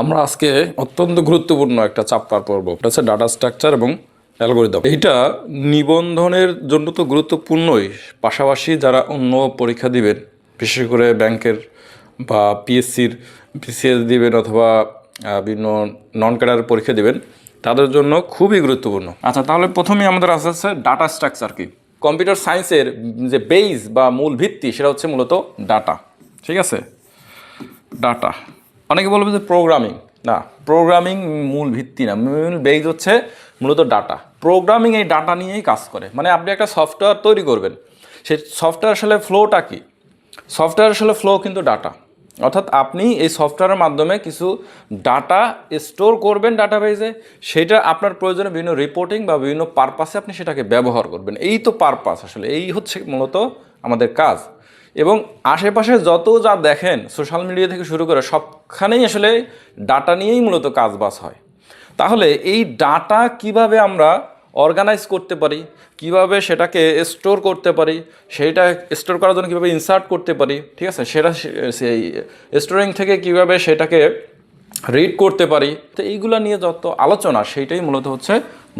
আমরা আজকে অত্যন্ত গুরুত্বপূর্ণ একটা চাপ্টার পড়ব এটা হচ্ছে ডাটা স্ট্রাকচার এবং অ্যালগোরিদম এইটা নিবন্ধনের জন্য তো গুরুত্বপূর্ণই। পাশাপাশি যারা অন্য পরীক্ষা দিবেন বিশেষ করে ব্যাংকের বা পিএসসির বিসিএস দিবেন অথবা বিভিন্ন নন ক্যাডার পরীক্ষা দিবেন তাদের জন্য খুবই গুরুত্বপূর্ণ। আচ্ছা তাহলে প্রথমেই আমাদের আসতে হচ্ছে ডাটা স্ট্রাকচার কি? কম্পিউটার সায়েন্সের যে বেইস বা মূল ভিত্তি সেটা হচ্ছে মূলত ডাটা ঠিক আছে? ডাটা অনেকে বলবে যে প্রোগ্রামিং না প্রোগ্রামিং মূল ভিত্তি না। মূল বেজ হচ্ছে মূলত ডাটা প্রোগ্রামিং এই ডাটা নিয়েই কাজ করে। মানে আপনি একটা সফটওয়্যার তৈরি করবেন। সেই সফটওয়্যার আসলে ফ্লোটা কি? সফটওয়্যার আসলে ফ্লো কিন্তু ডাটা অর্থাৎ আপনি এই সফটওয়্যারের মাধ্যমে কিছু ডাটা স্টোর করবেন ডাটাবেজে সেটা আপনার প্রয়োজনে বিভিন্ন রিপোর্টিং বা বিভিন্ন পারপাসে আপনি সেটাকে ব্যবহার করবেন। এই তো পারপাস আসলে। এই হচ্ছে মূলত আমাদের কাজ। এবং আশেপাশে যত যা দেখেন সোশ্যাল মিডিয়া থেকে শুরু করে সবখানেই আসলে ডাটা নিয়েই মূলত কাজবাজ হয়। তাহলে এই ডাটা কীভাবে আমরা অর্গানাইজ করতে পারি, কীভাবে সেটাকে স্টোর করতে পারি, সেইটা স্টোর করার জন্য কীভাবে ইনসার্ট করতে পারি, ঠিক আছে? সেটা সেই স্টোরিং থেকে কীভাবে সেটাকে রিড করতে পারি, তো এইগুলো নিয়ে যত আলোচনা, সেইটাই মূলত হচ্ছে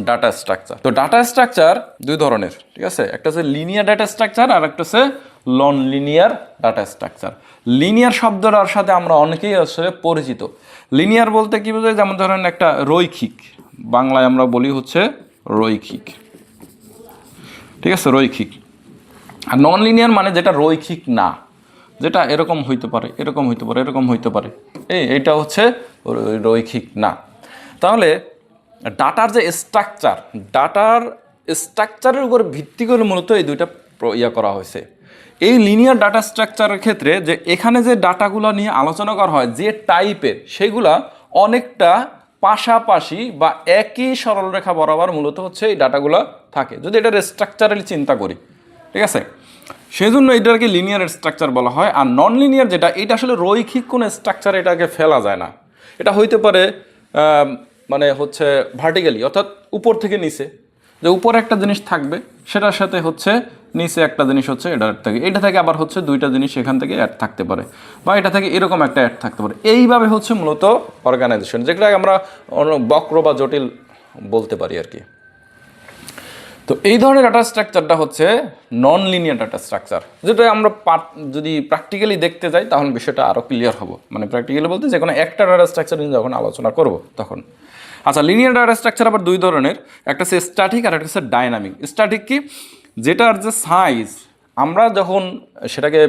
ডাটা স্ট্রাকচার তো ডাটা স্ট্রাকচার দুই ধরনের, ঠিক আছে? একটা হচ্ছে লিনিয়ার ডাটা স্ট্রাকচার আর একটা হচ্ছে লন লিনিয়ার ডাটা স্ট্রাকচার লিনিয়ার শব্দটার সাথে আমরা অনেকেই আসলে পরিচিত। লিনিয়ার বলতে কি বোঝায়? যেমন ধরেন একটা রৈখিক। বাংলায় আমরা বলি হচ্ছে রৈখিক। ঠিক আছে? রৈখিক। আর নন লিনিয়ার মানে যেটা রৈখিক না, যেটা এরকম হইতে পারে, এরকম হইতে পারে, এরকম হইতে পারে। এই এটা হচ্ছে রৈখিক না। তাহলে ডাটার যে স্ট্রাকচার ডাটার স্ট্রাকচারের উপর ভিত্তি করে মূলত এই দুইটা ইয়া করা হয়েছে। এই লিনিয়ার ডাটা স্ট্রাকচারের ক্ষেত্রে যে এখানে যে ডাটাগুলো নিয়ে আলোচনা করা হয়, যে টাইপের সেগুলা অনেকটা পাশাপাশি বা একই সরলরেখা বরাবর মূলত হচ্ছে এই ডাটাগুলো থাকে। যদি এটার স্ট্রাকচারালি চিন্তা করি, ঠিক আছে? সেই জন্য এটাকে লিনিয়ার স্ট্রাকচার বলা হয়। আর নন লিনিয়ার যেটা, এটা আসলে রৈখিক কোনো স্ট্রাকচার এটাকে ফেলা যায় না। এটা হইতে পারে মানে হচ্ছে ভার্টিক্যালি অর্থাৎ উপর থেকে নিচে। যে উপরে একটা জিনিস থাকবে, সেটার সাথে হচ্ছে নিচে একটা জিনিস হচ্ছে এটার থেকে, এটা থেকে আবার হচ্ছে দুইটা জিনিস এখান থেকে অ্যাড থাকতে পারে, বা এটা থেকে এরকম একটা অ্যাড থাকতে পারে। এইভাবে হচ্ছে মূলত অর্গানাইজেশন যেটাকে আমরা বক্র বা জটিল বলতে পারি আর কি। তো এই ধরনের ডাটা স্ট্রাকচারটা হচ্ছে নন লিনিয়ার ডাটা স্ট্রাকচার যেটা আমরা যদি প্র্যাকটিক্যালি দেখতে যাই তখন বিষয়টা আরও ক্লিয়ার হব। মানে প্র্যাকটিক্যালি বলতে যে কোনো একটা ডাটা স্ট্রাকচার নিয়ে যখন আলোচনা করব তখন। আচ্ছা লিনিয়ার ডাটা স্ট্রাকচার আবার দুই ধরনের, একটা হচ্ছে স্ট্যাটিক আর একটা হচ্ছে ডাইনামিক স্ট্যাটিক কি? যেটার যে সাইজ আমরা যখন সেটাকে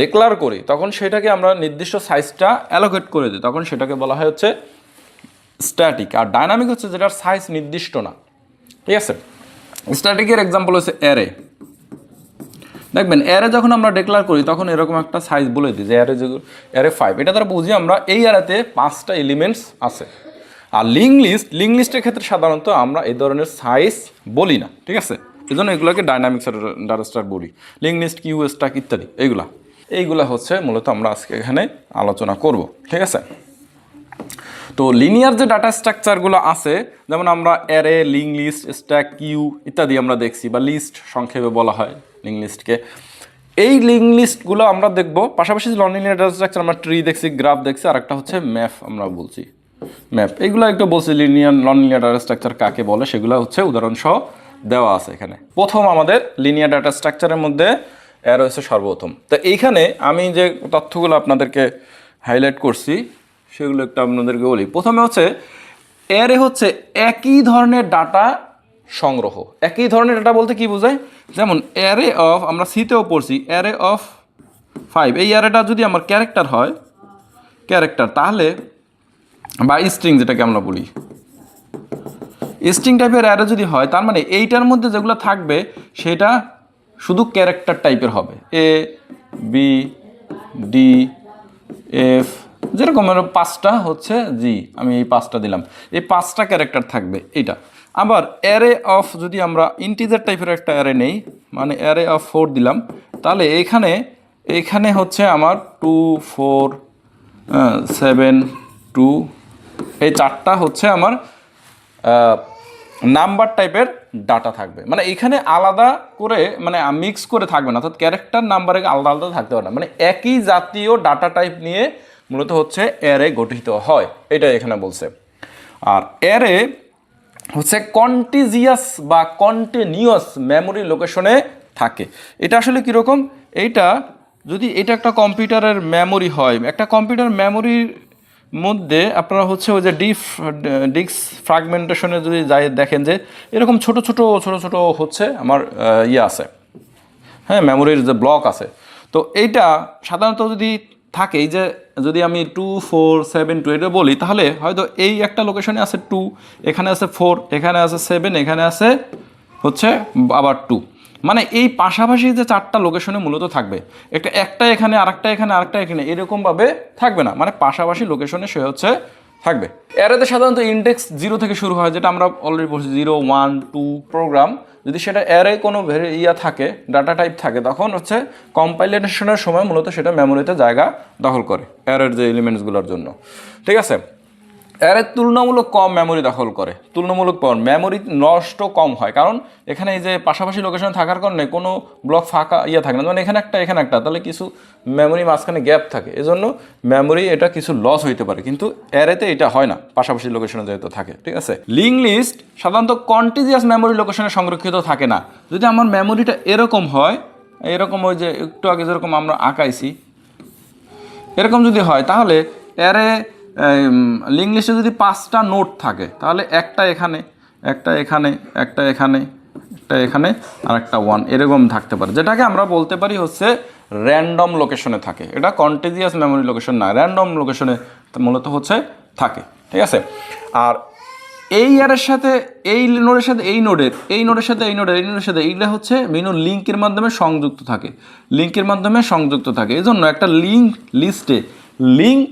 ডিক্লার করি, তখন সেটাকে আমরা নির্দিষ্ট সাইজটা অ্যালোকেট করে দিই। তখন সেটাকে বলা হয় হচ্ছে স্ট্যাটিক আর ডাইনামিক হচ্ছে যেটার সাইজ নির্দিষ্ট না। ঠিক আছে? স্ট্যাটিকের এক্সাম্পল হচ্ছে অ্যারে দেখবেন অ্যারে যখন আমরা ডিক্লার করি, তখন এরকম একটা সাইজ বলে দিই যে অ্যারে অ্যারে ফাইভ এটা দ্বারা বুঝি আমরা এই অ্যারেতে পাঁচটা এলিমেন্টস আছে। আর লিঙ্ক লিস্ট লিঙ্ক লিস্টের ক্ষেত্রে সাধারণত আমরা এই ধরনের সাইজ বলি না। ঠিক আছে? এই জন্য এগুলোকে ডাইনামিক্স ডাটা স্টার বলি লিঙ্ক লিস্ট কিউ স্টাক ইত্যাদি, এইগুলা। এইগুলা হচ্ছে মূলত আমরা আজকে এখানে আলোচনা করব, ঠিক আছে? তো লিনিয়ার যে ডাটা স্ট্রাকচারগুলো আছে, যেমন আমরা array link list stack queue ইত্যাদি আমরা দেখছি, বা লিস্ট সংক্ষেপে বলা হয় লিঙ্ক লিস্টকে এই লিঙ্ক লিস্টগুলো আমরা দেখব, পাশাপাশি নন লিনিয়ার ডাটা স্ট্রাকচার আমরা ট্রি দেখছি গ্রাফ দেখছি আর একটা হচ্ছে ম্যাপ আমরা বলছি। ম্যাপ এইগুলো একটু বলছি linear non linear data structure কাকে বলে, সেগুলো হচ্ছে উদাহরণ সহ দেওয়া আছে এখানে। প্রথম আমাদের লিনিয়ার ডাটা স্ট্রাকচারের মধ্যে হচ্ছে সর্বপ্রথম। তো এইখানে আমি যে তথ্যগুলো আপনাদেরকে হাইলাইট করছি, সেগুলো একটু আপনাদেরকে বলি। প্রথমে হচ্ছে অ্যারে হচ্ছে একই ধরনের ডাটা সংগ্রহ। একই ধরনের ডাটা বলতে কি বোঝায়? যেমন অ্যারে অফ আমরা সিতেও পড়ছি অ্যারে অফ ফাইভ এই অ্যারেটা যদি আমার ক্যারেক্টার হয় ক্যারেক্টার তাহলে বা স্ট্রিং যেটাকে আমরা বলি স্ট্রিং টাইপের অ্যারে যদি হয়, তার মানে এইটার মধ্যে যেগুলো থাকবে, সেটা শুধু ক্যারেক্টার টাইপের হবে। এ বি ডি এফ যেরকম পাঁচটা হচ্ছে জি আমি এই পাঁচটা দিলাম। এই পাঁচটা ক্যারেক্টার থাকবে এটা আবার অ্যারে অফ যদি আমরা ইন্টিজার টাইপের একটা অ্যারে নেই মানে অ্যারে অফ ফোর দিলাম, তাহলে এখানে এখানে হচ্ছে আমার টু ফোর সেভেন টু এই চারটা হচ্ছে আমার নাম্বার টাইপের ডাটা থাকবে। মানে এখানে আলাদা করে মানে মিক্স করে থাকবে না, অর্থাৎ ক্যারেক্টার নাম্বারে আলাদা আলাদা থাকতে পারে না। মানে একই জাতীয় ডাটা টাইপ নিয়ে মূলত হচ্ছে অ্যারে গঠিত হয় এটা এখানে বলছে। আর অ্যারে হচ্ছে কন্টিজিয়াস বা কন্টিনিউয়াস মেমোরি লোকেশনে থাকে। এটা আসলে কীরকম? এইটা যদি, এটা একটা কম্পিউটারের মেমোরি হয়, একটা কম্পিউটার মেমোরির মধ্যে আপনারা হচ্ছে ওই যে ডিফ, ডিস্ক ফ্রাগমেন্টেশনে যদি যাই দেখেন যে এরকম ছোট ছোট ছোট ছোট হচ্ছে আমার ইয়ে আছে। হ্যাঁ মেমোরির যে ব্লক আছে। তো এইটা সাধারণত যদি থাকে যে যদি আমি টু ফোর সেভেন টু এটা বলি, তাহলে হয়তো এই একটা লোকেশনে আছে টু এখানে আছে ফোর এখানে আছে সেভেন এখানে আছে হচ্ছে আবার টু মানে এই পাশাপাশি যে চারটা লোকেশনে মূলত থাকবে, একটা একটা এখানে, আরেকটা এখানে আরেকটা এখানে, এরকমভাবে থাকবে না। মানে পাশাপাশি লোকেশনে সে হচ্ছে থাকবে। এরাতে সাধারণত ইন্ডেক্স জিরো থেকে শুরু হয়, যেটা আমরা অলরেডি বলছি জিরো ওয়ান টু প্রোগ্রাম যদি সেটা অ্যারে কোনো ইয়া থাকে ডাটা টাইপ থাকে, তখন হচ্ছে কম্পাইলেশনের সময় মূলত সেটা মেমোরিতে জায়গা দখল করে অ্যারের যে এলিমেন্টসগুলোর জন্য। ঠিক আছে? অ্যারে তুলনামূলক কম মেমোরি দখল করে। তুলনামূলক কম মেমোরি নষ্ট কম হয়। কারণ এখানে এই যে পাশাপাশি লোকেশন থাকার কারণে কোনো ব্লক ফাঁকা ইয়ে থাকে না। মানে এখানে একটা এখানে একটা, তাহলে কিছু মেমোরি মাঝখানে গ্যাপ থাকে। এজন্য মেমোরি এটা কিছু লস হইতে পারে। কিন্তু অ্যারেতে এটা হয় না। পাশাপাশি লোকেশনে যেহেতু থাকে, ঠিক আছে? লিঙ্ক লিস্ট সাধারণত কন্টিজিয়াস মেমোরি লোকেশনে সংরক্ষিত থাকে না। যদি আমার মেমোরিটা এরকম হয়, এরকম ওই যে একটু আগে যেরকম আমরা আঁকাইছি, এরকম যদি হয়, তাহলে এরে লিঙ্ক লিস্টে যদি পাঁচটা নোট থাকে, তাহলে একটা এখানে একটা এখানে একটা এখানে একটা এখানে, আর একটা ওয়ান এরকম থাকতে পারে। যেটাকে আমরা বলতে পারি হচ্ছে র্যান্ডম লোকেশনে থাকে। এটা কন্টিজিয়াস মেমোরি লোকেশন না র্যান্ডম লোকেশনে মূলত হচ্ছে থাকে, ঠিক আছে? আর এই ইয়ারের সাথে, এই নোডের সাথে এই নোডের এই নোডের সাথে এই নোডের এই নোডের সাথে, এইগুলো হচ্ছে বিভিন্ন লিঙ্কের মাধ্যমে সংযুক্ত থাকে। লিঙ্কের মাধ্যমে সংযুক্ত থাকে। এই জন্য একটা লিঙ্ক লিস্টে লিঙ্ক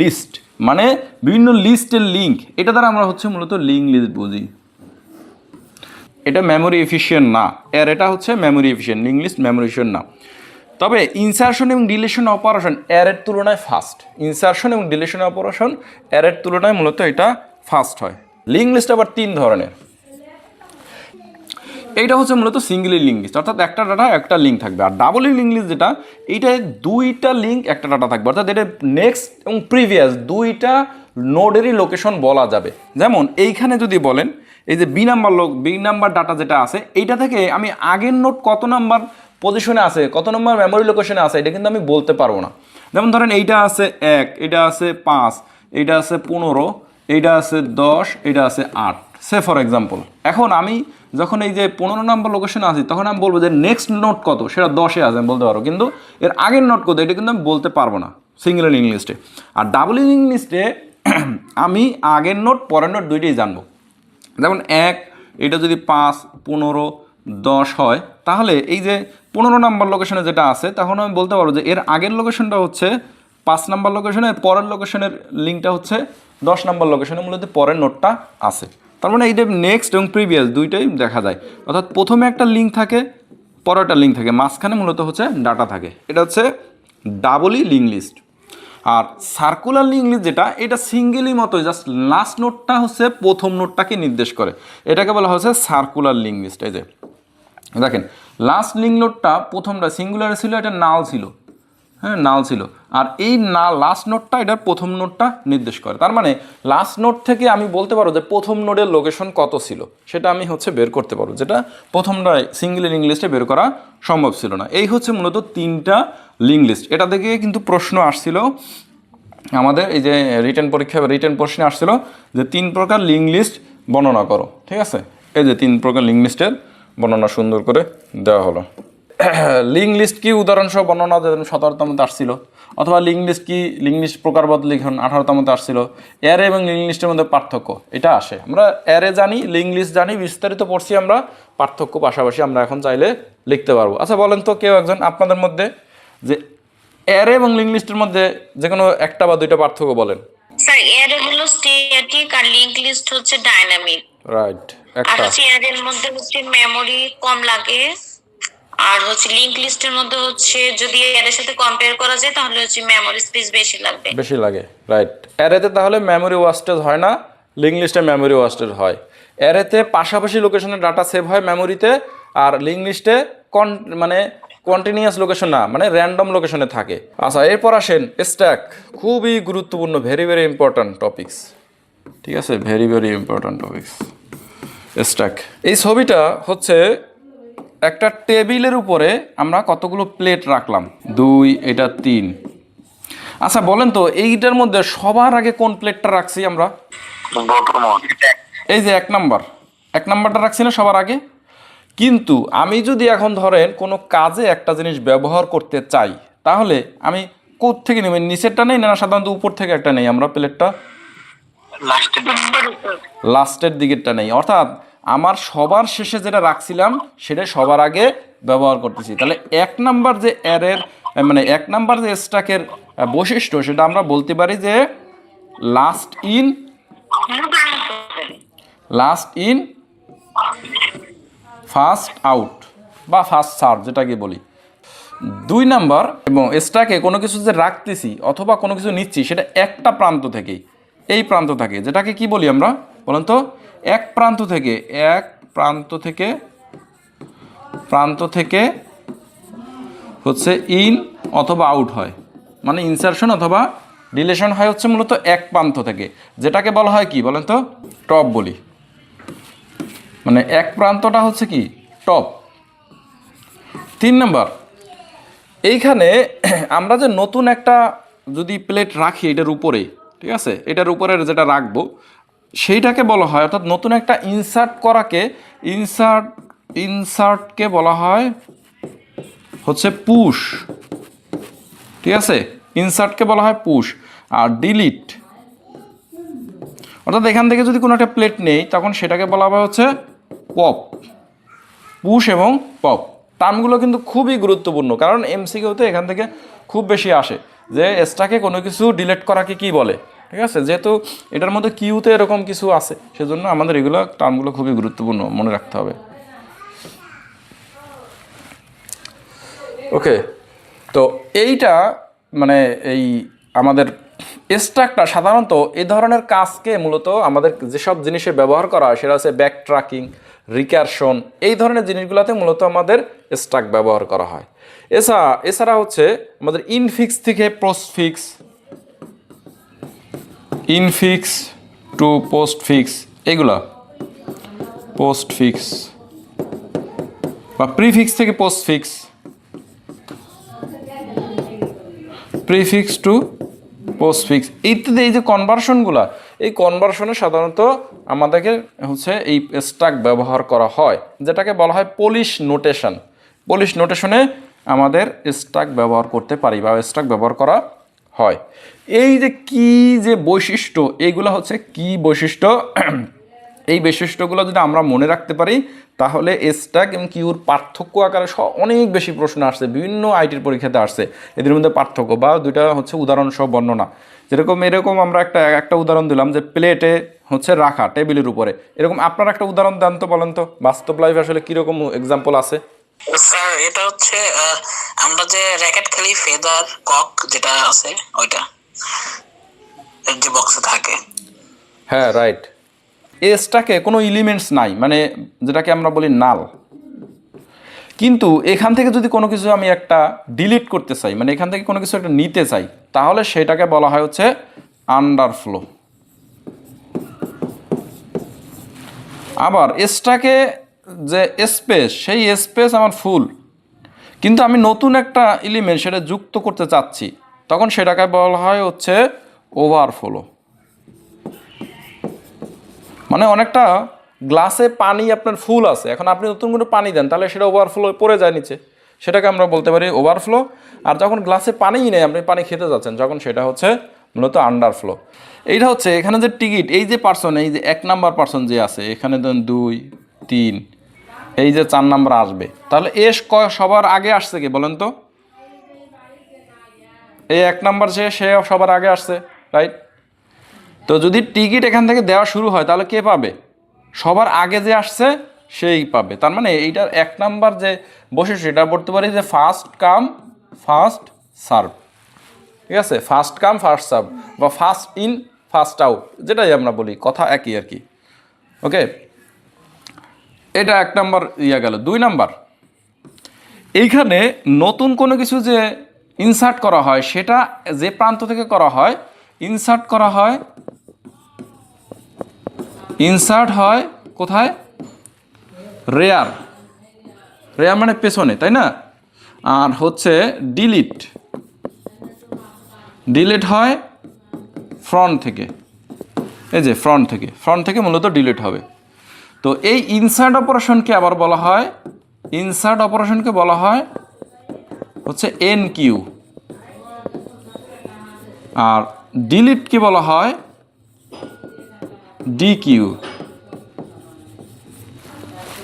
লিস্ট মানে বিভিন্ন লিস্টের লিঙ্ক এটা দ্বারা আমরা হচ্ছে মূলত লিঙ্ক লিস্ট বুঝি। এটা মেমোরি এফিসিয়েন্ট না। এর এটা হচ্ছে memory efficient link list memory efficient না। তবে ইনসারশন এবং ডিলেশন অপারেশন এর তুলনায় ফাস্ট ইনসারশন এবং ডিলেশন অপারেশন এর তুলনায় মূলত এটা ফাস্ট হয়। লিঙ্ক লিস্ট আবার তিন ধরনের। এইটা হচ্ছে মূলত সিঙ্গেলি লিঙ্ক লিস্ট অর্থাৎ একটা ডাটা একটা লিঙ্ক থাকবে। আর ডাবল লিঙ্ক লিস্ট যেটা, এইটায় দুইটা লিঙ্ক একটা ডাটা থাকবে। অর্থাৎ এটা নেক্সট এবং প্রিভিয়াস দুইটা নোডেরই লোকেশন বলা যাবে। যেমন এইখানে যদি বলেন, এই যে বি নাম্বার লোক বি নাম্বার ডাটা যেটা আছে, এইটা থেকে আমি আগের নোট কত নাম্বার পজিশনে আছে, কত নম্বর মেমোরি লোকেশনে আছে, এটা কিন্তু আমি বলতে পারব না। যেমন ধরেন এইটা আছে এক, এটা আছে পাঁচ, এইটা আছে পনেরো এইটা আছে দশ, এইটা আছে আট। সে ফর এক্সাম্পল এখন আমি যখন এই যে পনেরো নম্বর লোকেশনে আসি তখন আমি বলব যে নেক্সট নোট কত? সেটা দশে আছে, আমি বলতে পারব। কিন্তু এর আগের নোট কত? এটা কিন্তু আমি বলতে পারব না সিঙ্গেল ইংলিশে আর ডাবল ইংলিশে আমি আগের নোট পরের নোট দুইটাই জানব। যেমন এক, এটা যদি পাঁচ, পনেরো, দশ হয়, তাহলে এই যে পনেরো নাম্বার লোকেশনে যেটা আছে, তখন আমি বলতে পারব যে এর আগের লোকেশনটা হচ্ছে পাঁচ নাম্বার লোকেশনে পরের লোকেশনের লিঙ্কটা হচ্ছে দশ নম্বর লোকেশনে মূলত পরের নোটটা আছে। তার মানে এইটা নেক্সট এবং প্রিভিয়াস দুইটাই দেখা যায়। অর্থাৎ প্রথমে একটা লিঙ্ক থাকে পরে একটা লিঙ্ক থাকে। মাঝখানে মূলত হচ্ছে ডাটা থাকে। এটা হচ্ছে ডাবলই লিঙ্ক লিস্ট আর সার্কুলার লিঙ্ক লিস্ট যেটা, এটা সিঙ্গেলই মতো জাস্ট লাস্ট নোটটা হচ্ছে প্রথম নোটটাকে নির্দেশ করে। এটাকে বলা হচ্ছে সার্কুলার লিঙ্ক লিস্ট এই যে, দেখেন লাস্ট লিঙ্ক নোটটা প্রথমটা সিঙ্গুলার ছিল, এটা নাল ছিল। হ্যাঁ নাল ছিল। আর এই না লাস্ট নোটটা এটার প্রথম নোটটা নির্দেশ করে। তার মানে লাস্ট নোট থেকে আমি বলতে পারো যে প্রথম নোডের লোকেশন কত ছিল? সেটা আমি হচ্ছে বের করতে পারব, যেটা প্রথমটা সিঙ্গেল লিঙ্ক লিস্টে বের করা সম্ভব ছিল না। এই হচ্ছে মূলত তিনটা লিঙ্ক লিস্ট এটা থেকে কিন্তু প্রশ্ন আসছিল, আমাদের এই যে রিটার্ন পরীক্ষা রিটার্ন প্রশ্নে আসছিল যে তিন প্রকার লিঙ্ক লিস্ট বর্ণনা করো, ঠিক আছে? এই যে তিন প্রকার লিঙ্ক লিস্টের বর্ণনা সুন্দর করে দেওয়া হলো। লিঙ্ক লিস্ট কি উদাহরণসহ বর্ণনা দেবেন সতেরোতমতে আসছিল? অথবা লিঙ্ক লিস্ট কি লিঙ্ক লিস্ট প্রকারবদ্ধ লিখন আঠারোতমতে আসছিল? অ্যারে এবং লিঙ্ক লিস্টের মধ্যে পার্থক্য এটা আসে। আমরা অ্যারে জানি লিঙ্ক লিস্ট জানি বিস্তারিত পড়ছি আমরা পার্থক্য পাশাপাশি আমরা এখন চাইলে লিখতে পারব। আচ্ছা বলেন তো কেউ একজন আপনাদের মধ্যে যে অ্যারে এবং লিঙ্ক লিস্টের মধ্যে যে কোনো একটা বা দুইটা পার্থক্য বলেন। স্যার এর হলো স্ট্যাটিক আর লিংক লিস্ট হচ্ছে ডাইনামিক। রাইট আর একটা। হচ্ছে এর মধ্যে হচ্ছে মেমোরি কম লাগে। আর হচ্ছে লিংক লিস্টের মধ্যে হচ্ছে যদি এর সাথে কম্পেয়ার করা যায়, তাহলে হচ্ছে মেমোরি স্পেস বেশি লাগবে। বেশি লাগে রাইট অ্যারেতে তাহলে মেমোরি ওয়াস্টেজ হয় না লিঙ্ক লিস্টে মেমোরি ওয়াস্টেজ হয়। অ্যারেতে পাশাপাশি লোকেশনে ডাটা সেভ হয় মেমোরিতে আর লিঙ্ক লিস্টে কন মানে কন্টিনিউয়াস লোকেশন না মানে র্যান্ডম লোকেশনে থাকে। আচ্ছা এরপর আসেন স্ট্যাক খুবই গুরুত্বপূর্ণ ভেরি ভেরি ইম্পর্ট্যান্ট টপিকস ঠিক আছে? Very very important topics stack এই ছবিটা হচ্ছে একটা টেবিলের উপরে আমরা কতগুলো প্লেট রাখলাম? দুই এটা তিন। আচ্ছা বলেন তো এইটার মধ্যে সবার আগে কোন প্লেটটা রাখছি আমরা? এই যে এক নাম্বার। এক নাম্বারটা রাখছি না সবার আগে? কিন্তু আমি যদি এখন ধরেন কোনো কাজে একটা জিনিস ব্যবহার করতে চাই তাহলে আমি কোথ থেকে নেবেন নিচেরটা নেই না সাধারণত উপর থেকে একটা নেই আমরা প্লেটটা? লাস্টের দিকেরটা নেই। অর্থাৎ আমার সবার শেষে যেটা রাখছিলাম, সেটা সবার আগে ব্যবহার করতেছি। তাহলে এক নাম্বার যে অ্যারের মানে এক নাম্বার যে স্ট্যাকের বৈশিষ্ট্য, সেটা আমরা বলতে পারি যে last in last in first out বা ফার্স্ট সার্ভ যেটাকে বলি। দুই নাম্বার, এবং স্ট্যাকে কোনো কিছু যে রাখতেছি অথবা কোনো কিছু নিচ্ছি, সেটা একটা প্রান্ত থেকেই, এই প্রান্ত থেকে, যেটাকে কি বলি আমরা? বলেন তো, এক প্রান্ত থেকে, এক প্রান্ত থেকে প্রান্ত থেকে হচ্ছে ইন অথবা আউট হয়। মানে ইনসারশন অথবা ডিলেশন হয় হচ্ছে মূলত এক প্রান্ত থেকে। যেটাকে বলা হয় কি বলেন তো? টপ বলি। মানে এক প্রান্তটা হচ্ছে কি? টপ তিন নম্বর, এইখানে আমরা যে নতুন একটা যদি প্লেট রাখি, এটার উপরে, ঠিক আছে? এটার উপরে যেটা রাখব সেইটাকে বলা হয়, অর্থাৎ নতুন একটা ইনসার্ট করাকে ইনসার্ট ইনসার্টকে বলা হয় হচ্ছে পুশ ঠিক আছে? ইনসার্টকে বলা হয় পুশ আর ডিলিট অর্থাৎ এখান থেকে যদি কোনো একটা প্লেট নেই, তখন সেটাকে বলা হয় হচ্ছে পপ পুশ এবং পপ টার্মগুলো কিন্তু খুবই গুরুত্বপূর্ণ, কারণ এমসিকিউতে এখান থেকে খুব বেশি আসে যে এসটাকে কোনো কিছু ডিলেট করাকে কি বলে? ঠিক আছে? যেহেতু এটার মধ্যে কিউতে এরকম কিছু আছে, সেজন্য আমাদের এগুলো টার্মগুলো খুবই গুরুত্বপূর্ণ মনে রাখতে হবে। ওকে তো এইটা মানে এই আমাদের স্ট্রাকটা সাধারণত এই ধরনের কাজকে মূলত আমাদের যেসব জিনিসে ব্যবহার করা হয়, সেটা হচ্ছে ব্যাক ট্র্যাকিং রিকারশন এই ধরনের জিনিসগুলোতে মূলত আমাদের স্ট্রাক ব্যবহার করা হয়। এছাড়া এছাড়া হচ্ছে আমাদের ইনফিক্স থেকে পোস্টফিক্স ইনফিক্স টু পোস্টফিক্স এগুলা। পোস্ট ফিক্স বা প্রিফিক্স থেকে পোস্টফিক্স প্রিফিক্স টু পোস্টফিক্স ইত্যাদি এই যে কনভার্সনগুলো এই কনভার্সনে সাধারণত আমাদেরকে হচ্ছে এই স্ট্রাক ব্যবহার করা হয়, যেটাকে বলা হয় পলিশ নোটেশন পলিশ নোটেশনে আমাদের স্ট্রাক ব্যবহার করতে পারি বা স্ট্রাক ব্যবহার করা হয়। এই যে কি যে বৈশিষ্ট্য এইগুলো হচ্ছে কি বৈশিষ্ট্য? এই বৈশিষ্ট্যগুলো যদি আমরা মনে রাখতে পারি, তাহলে স্ট্যাক এবং কিউর পার্থক্য আকারে অনেক বেশি প্রশ্ন আসছে, বিভিন্ন আইটির পরীক্ষাতে আসছে। এদের মধ্যে পার্থক্য বা দুইটা হচ্ছে উদাহরণ সহ বর্ণনা। যেরকম এরকম আমরা একটা একটা উদাহরণ দিলাম যে প্লেটে হচ্ছে রাখা, টেবিলের উপরে। এরকম আপনার একটা উদাহরণ দেন তো বলেন তো, বাস্তব লাইফে আসলে কীরকম এক্সাম্পল আছে? স্যার, এটা হচ্ছে আমরা যে র্যাকেট খেলি, ফেদার, কক যেটা আছে, ওইটা। যে বক্সে থাকে। হ্যাঁ রাইট এসটাকে কোনো এলিমেন্টস নাই মানে যেটাকে আমরা বলি নাল কিন্তু এখান থেকে যদি কোনো কিছু আমি একটা ডিলিট করতে চাই মানে এখান থেকে কোনো কিছু একটা নিতে চাই, তাহলে সেটাকে বলা হয় হচ্ছে আন্ডারফ্লো আবার এসটাকে যে স্পেস সেই স্পেস আমার ফুল কিন্তু আমি নতুন একটা এলিমেন্ট সেটা যুক্ত করতে চাচ্ছি, তখন সেটাকে বলা হয় হচ্ছে ওভারফ্লো মানে অনেকটা গ্লাসে পানি আপনার ফুল আছে। এখন আপনি নতুন করে পানি দেন, তাহলে সেটা ওভারফ্লো পড়ে যায় নিচে। সেটাকে আমরা বলতে পারি ওভারফ্লো আর যখন গ্লাসে পানিই নেই, আপনি পানি খেতে যাচ্ছেন, যখন সেটা হচ্ছে মূলত আন্ডারফ্লো এইটা হচ্ছে এখানে যে টিকিট এই যে পার্সন এই যে এক নাম্বার পার্সন যে আছে, এখানে ধরুন দুই, তিন এই যে চার নাম্বার আসবে। তাহলে এস ক- সবার আগে আসছে কি বলেন তো? এই এক নাম্বার সে সে সবার আগে আসছে রাইট তো যদি টিকিট এখান থেকে দেওয়া শুরু হয়, তাহলে কে পাবে? সবার আগে যে আসছে, সেই পাবে। তার মানে এইটার এক নাম্বার যে বসে, সেটা বলতে পারি যে ফার্স্ট কাম ফার্স্ট সার্ভ ঠিক আছে? ফার্স্ট কাম ফার্স্ট সার্ভ বা ফার্স্ট ইন ফার্স্ট আউট যেটাই আমরা বলি, কথা একই আর কি। ওকে এটা এক নাম্বার ইয়া গেল, দুই নাম্বার। এইখানে নতুন কোনো কিছু যে ইনসার্ট করা হয়, সেটা যে প্রান্ত থেকে করা হয় ইনসার্ট করা হয় ইনসার্ট হয় কোথায়? রেয়ার রেয়ার মানে পেছনে, তাই না? আর হচ্ছে ডিলিট ডিলিট হয় ফ্রন্ট থেকে। এই যে ফ্রন্ট থেকে ফ্রন্ট থেকে মূলত ডিলিট হবে। তো এই ইনসার্ট অপারেশনকে আবার বলা হয় ইনসার্ট অপারেশনকে বলা হয় হচ্ছে এন কিউ আর ডিলিটকে বলা হয় ডি কিউ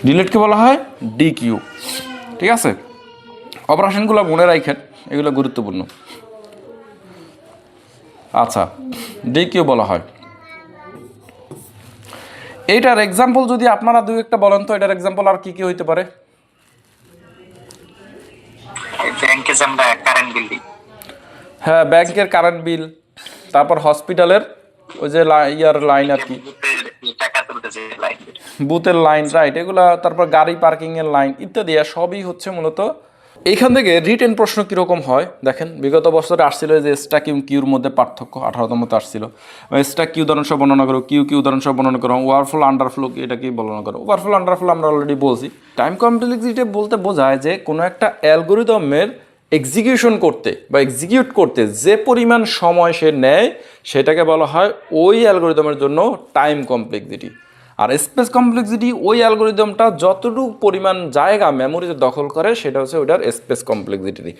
ডিলিটকে বলা হয় ডি কিউ ঠিক আছে? অপারেশনগুলো মনে রাখেন, এগুলো গুরুত্বপূর্ণ। আচ্ছা ডি কিউ বলা হয়। এইটার এক্সাম্পল যদি আপনারা দুই একটা বলেন তো এটার এক্সাম্পল আর কি কি হইতে পারে? হ্যাঁ ব্যাংকের কারেন্ট বিল তারপর হসপিটালের ওই যে ইয়ার লাইন আর কি। বুথের লাইন রাইট এগুলা তারপর গাড়ি পার্কিং এর লাইন ইত্যাদি সবই হচ্ছে মূলত এইখান থেকে রিটেন প্রশ্ন কীরকম হয়? দেখেন, বিগত বছরে আসছিল যে স্টাক কিউ কিউর মধ্যে পার্থক্য আঠারোতমতে আসছিল। স্টাক কিউ উদাহরণ সহ বর্ণনা করো, কিউ কিউ উদাহরণ সহ বর্ণনা করো, ওয়ারফুল, আন্ডারফ্লো, এটা কি বর্ণনা করো? ওয়ারফুল, আন্ডারফ্লো আমরা অলরেডি বলছি। টাইম কমপ্লেক্সিটি বলতে বোঝায় যে কোনো একটা অ্যালগোরিদমের এক্সিকিউশন করতে বা এক্সিকিউট করতে যে পরিমাণ সময় সে নেয়, সেটাকে বলা হয় ওই অ্যালগোরিদমের জন্য টাইম কমপ্লেক্সিটি আর স্পেস কমপ্লেক্সিটি ওই অ্যালগোরিদমটা যতটুকু পরিমাণ জায়গা মেমোরিতে দখল করে সেটা হচ্ছে ওইটার স্পেস কমপ্লেক্সিটি।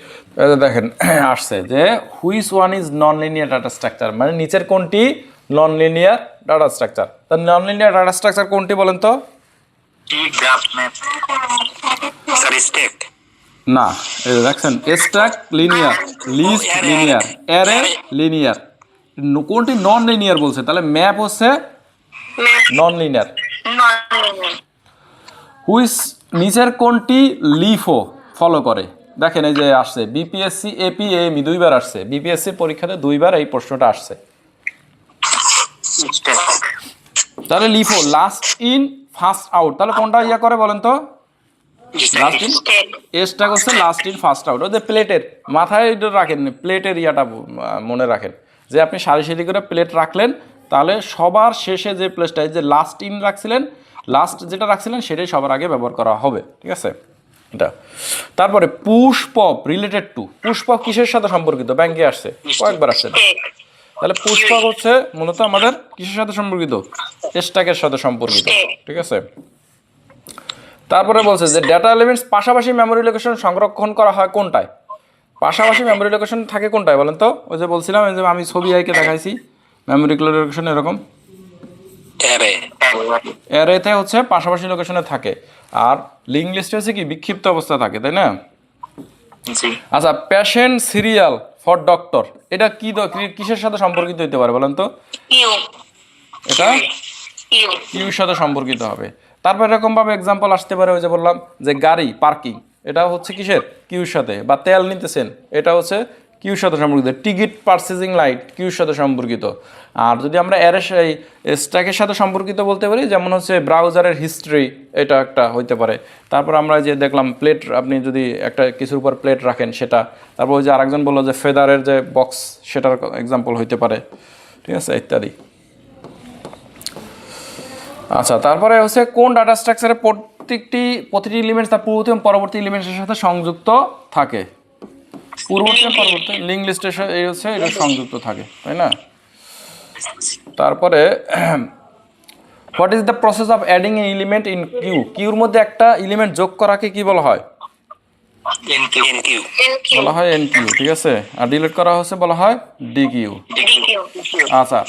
দেখেন আসছে যে which one is non linear data structure মানে নিচের কোনটি নন লিনিয়ার ডাটা স্ট্রাকচার তা নন লিনিয়ার ডাটা স্ট্রাকচার কোনটি বলেন তো? না দেখছেন stack linear list linear array linear কোনটি নন লিনিয়ার বলছে? তাহলে ম্যাপ হচ্ছে নন লিনিয়ার হুইস নিচের কোনটি লিফো ফলো করে? দেখেন এই যে আসছে। বিপিএসসি এপি এমি দুইবার আসছে। বিপিএসসি পরীক্ষাতে দুইবার এই প্রশ্নটা আসছে। তাহলে LIFO last in first out তাহলে কোনটা ইয়া করে বলেন তো? লাস্ট ইন এসটা হচ্ছে লাস্ট ইন ফার্স্ট আউট ওদের প্লেটের মাথায় রাখেন প্লেটের ইয়াটা মনে রাখেন। যে আপনি সারি সারি করে প্লেট রাখলেন তাহলে সবার শেষে যে প্লেসটা যে লাস্ট ইন রাখছিলেন লাস্ট যেটা রাখছিলেন সেটাই সবার আগে ব্যবহার করা হবে ঠিক আছে? এটা। তারপরে পুষ্পক রিলেটেড টু পুষ্পক কিসের সাথে সম্পর্কিত? ব্যাংকে আসছে। কয়েকবার আসছে। তাহলে পুষ্পক হচ্ছে মূলত আমাদের কিসের সাথে সম্পর্কিত? স্ট্যাকের সাথে সম্পর্কিত ঠিক আছে? তারপরে বলছে যে ডেটা এলিমেন্টস পাশাপাশি মেমোরি লোকেশন সংরক্ষণ করা হয় কোনটায়? পাশাপাশি মেমোরি লোকেশন থাকে কোনটায় বলেন তো? ওই যে বলছিলাম যে আমি ছবি আইকে দেখাইছি। মেমোরি লোকেশন এরকম? অ্যারে। অ্যারেতে হচ্ছে পাশাপাশি লোকেশনে থাকে। আর লিঙ্ক লিস্টে হচ্ছে কি? বিক্ষিপ্ত অবস্থা থাকে তাই না? আচ্ছা পেশেন্ট সিরিয়াল ফর ডক্টর এটা কি কিসের সাথে সম্পর্কিত হতে পারে বলেন তো? এটা? কিউ কিউর সাথে সম্পর্কিত হবে। তারপর এরকম ভাবে এক্সাম্পল আসতে পারে ওই যে বললাম যে গাড়ি পার্কিং এটা হচ্ছে কিসের? কিউর সাথে বা তেল নিতেছেন এটা হচ্ছে কিউর সাথে সম্পর্কিত, টিকিট পারচেজিং লাইট কিউর সাথে সম্পর্কিত। আর যদি আমরা এর এই স্ট্যাকের সাথে সম্পর্কিত বলতে পারি, যেমন হচ্ছে ব্রাউজারের হিস্ট্রি এটা একটা হইতে পারে। তারপর আমরা যে দেখলাম প্লেট আপনি যদি একটা কিছুর উপর প্লেট রাখেন সেটা, তারপর ওই যে আরেকজন বলল যে ফেদারের যে বক্স সেটার এক্সাম্পল হইতে পারে। ঠিক আছে, ইত্যাদি। আচ্ছা তারপরে হচ্ছে কোন ডাটা স্ট্রাকচারে প্রত্যেকটি, প্রতিটি এলিমেন্টস তার পূর্ববর্তী এবং পরবর্তী এলিমেন্টসের সাথে সংযুক্ত থাকে? পূর্ববর্তী এবং পরবর্তী লিঙ্ক লিস্টের সাথে এই হচ্ছে এটা সংযুক্ত থাকে তাই না? তারপরে what is the process of adding a element in queue কিউর মধ্যে একটা এলিমেন্ট যোগ করাকে কি বলা হয়? বলা হয় এন কিউ ঠিক আছে? আর ডিলিট করা হচ্ছে বলা হয় ডি কিউ আচ্ছা